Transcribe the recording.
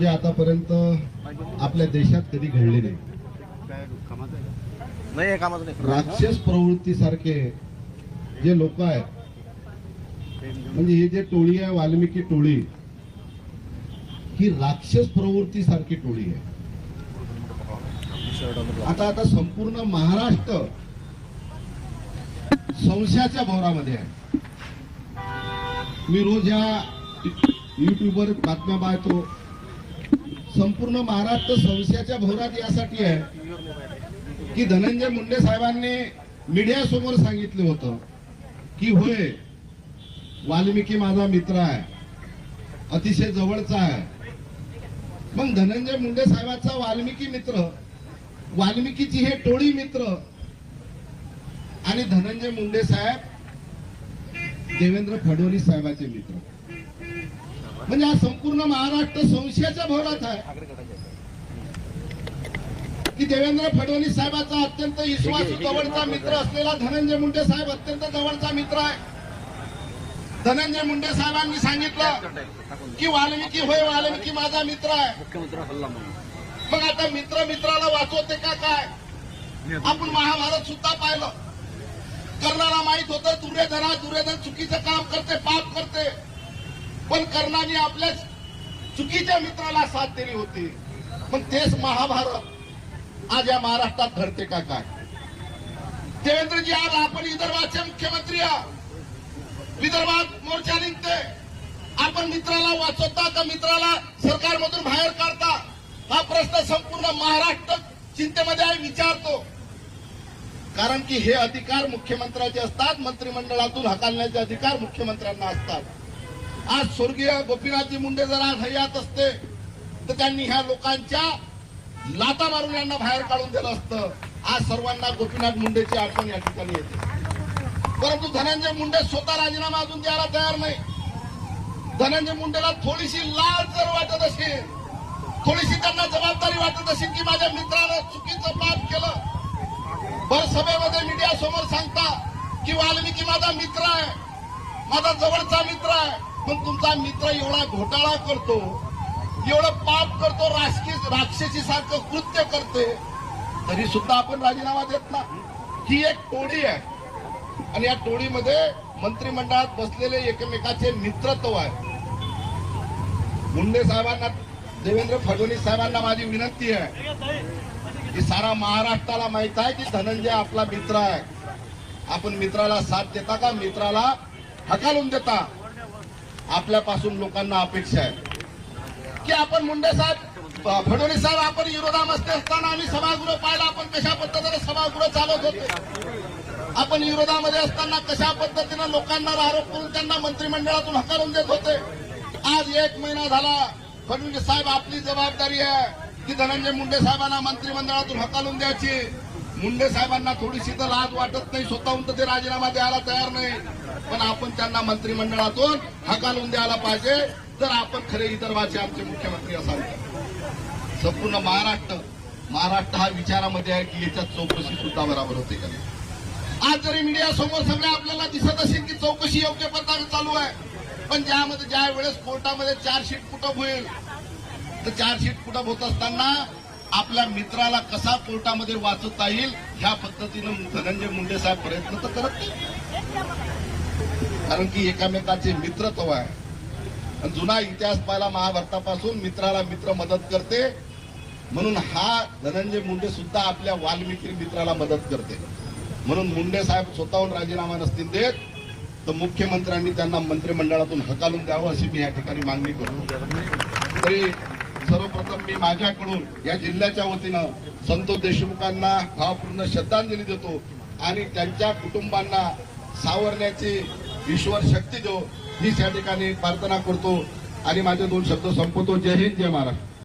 जे आतापर्यंत आपल्या देशात कधी घडले नाही. नाही हे कामाचं नाही. राक्षस प्रवृत्तीसारखे जे लोक आहेत म्हणजे ही जे टोळी आहे वाल्मिकी टोळी ही राक्षस प्रवृत्ती सारखी टोळी आहे. आता आता संपूर्ण महाराष्ट्र संशयाच्या भोवरामध्ये आहे. मी रोज या युट्यूबवर बातम्या पाहतो. संपूर्ण महाराष्ट्र संशयाच्या भोवरात यासाठी आहे. की धनंजय मुंडे साहेबांनी मीडिया समोर सांगितलं होतं की होय वाल्मिकी माझा मित्र आहे अतिशय जवळचा आहे. मग धनंजय मुंडे साहेबांचा वाल्मिकी मित्र वाल्मिकीची हे टोळी मित्र आणि धनंजय मुंडे साहेब देवेंद्र फडणवीस साहेबांचे मित्र. म्हणजे हा संपूर्ण महाराष्ट्र संशयाच्या भोवरात आहे. की देवेंद्र फडणवीस साहेबांचा अत्यंत विश्वासू जवळचा मित्र असलेला धनंजय मुंडे साहेब अत्यंत जवळचा मित्र आहे. धनंजय मुंडे साहेबांनी सांगितलं की वाल्मिकी होय वाल्मिकी माझा मित्र आहे. मग आता मित्र मित्राला वाचवते का काय? आपण महाभारत सुद्धा पाहिलं. कर्णाला माहीत होतं दुर्योधना दुर्योधन चुकीचं काम करते पाप करते. पण कर्णाने आपल्या चुकीच्या मित्राला साथ दिली होती. पण तेच महाभारत आज या महाराष्ट्रात घडते का काय? देवेंद्रजी आज आपण विदर्भाचे मुख्यमंत्री आहात. विदर्भात मोर्चा निघते आपण मित्राला वाचवता का मित्राला सरकारमधून बाहेर काढता? हा प्रश्न संपूर्ण महाराष्ट्र चिंतेमध्ये आहे विचारतो. कारण की हे अधिकार मुख्यमंत्र्याचे असतात मंत्रिमंडळातून हकालण्याचे अधिकार मुख्यमंत्र्यांना असतात. आज स्वर्गीय गोपीनाथजी मुंडे जर आज हयात असते तर त्यांनी ह्या लोकांच्या लाता मारून यांना बाहेर काढून दिलं असतं. आज सर्वांना गोपीनाथ मुंडेची आठवण या ठिकाणी येते. परंतु धनंजय मुंडे स्वतः राजीनामा अजून द्यायला तयार नाही. धनंजय मुंडेला थोडीशी लाज जर वाटत असेल थोडीशी त्यांना जबाबदारी वाटत असेल की माझ्या मित्रानं चुकीचं पाप केलं. भर सभेमध्ये मीडिया समोर सांगता की वाल्मिकी माझा मित्र आहे माझा जवळचा मित्र आहे पण तुमचा मित्र एवढा घोटाळा करतो एवढं पाप करतो राजकीय राक्षसी सारखं कृत्य करते तरी सुद्धा आपण राजीनामा देत ना. ही एक टोळी आहे. आणि या टोळीमध्ये मंत्रिमंडळात बसलेले एकमेकाचे मित्रत्व आहे. मुंडे साहेबांना देवेंद्र फडणवीस साहेबांना माझी विनंती आहे. की सारा महाराष्ट्राला माहीत आहे की धनंजय आपला मित्र आहे. आपण मित्राला साथ देता का? मित्राला हकालून देता. आपल्यापासून लोकांना अपेक्षा आहे. की आपण मुंडे साहेब फडणवीस साहेब आपण विरोधामध्ये असताना आम्ही सभागृह पाहिला आपण कशा पद्धतीने सभागृह चालवत होते? आपण विरोधामध्ये असताना कशा पद्धतीनं लोकांना आरोप करून त्यांना मंत्रिमंडळातून हकारून देत होते? आज एक महिना झाला फडणवीस साहेब आपली जबाबदारी आहे की धनंजय मुंडे साहेबांना मंत्रिमंडळातून हकालून द्यायची. मुंडे साहेबांना थोडीशी तर लाज वाटत नाही. स्वतःहून तर ते राजीनामा द्यायला तयार नाही. पण आपण त्यांना मंत्रिमंडळातून हकालून द्यायला पाहिजे. तर आपण खरे विदर्भाचे आमचे मुख्यमंत्री असावे. संपूर्ण महाराष्ट्र महाराष्ट्र हा विचारामध्ये आहे की याच्यात चौकशी सुद्धा बरोबर होते का आज जरी मीडिया समोर सगळ्या आपल्याला दिसत असेल की चौकशी योग्य पद्धतीने चालू आहे. पण ज्यामध्ये ज्या वेळेस कोर्टामध्ये चार्जशीट कुटप होईल तर चार्जशीट कुटप होत असताना आपल्या मित्राला कसा कोर्टामध्ये वाचवता येईल ह्या पद्धतीनं धनंजय मुंडे साहेब प्रयत्न तर करत नाही. कारण की एकामेकाचे मित्रत्व आहे. जुना इतिहास पाहिला महाभारतापासून मित्राला मित्र मदत करते. म्हणून हा धनंजय मुंडे सुद्धा आपल्या वाल्मिकी मित्राला मदत करते. म्हणून मुंडे साहेब स्वतःहून राजीनामा नसतील देत तर मुख्यमंत्र्यांनी त्यांना मंत्रिमंडळातून हकालून द्यावं अशी मी या ठिकाणी मागणी करतो. तरी सर्वप्रथम मी माझ्याकडून या जिल्ह्याच्या वतीनं संतोष देशमुखांना भावपूर्ण श्रद्धांजली देतो आणि त्यांच्या कुटुंबांना सावरण्याची ईश्वर शक्ती देऊ हीच या ठिकाणी प्रार्थना करतो. आणि माझे दोन शब्द संपवतो. जय हिंद जय महाराष्ट्र.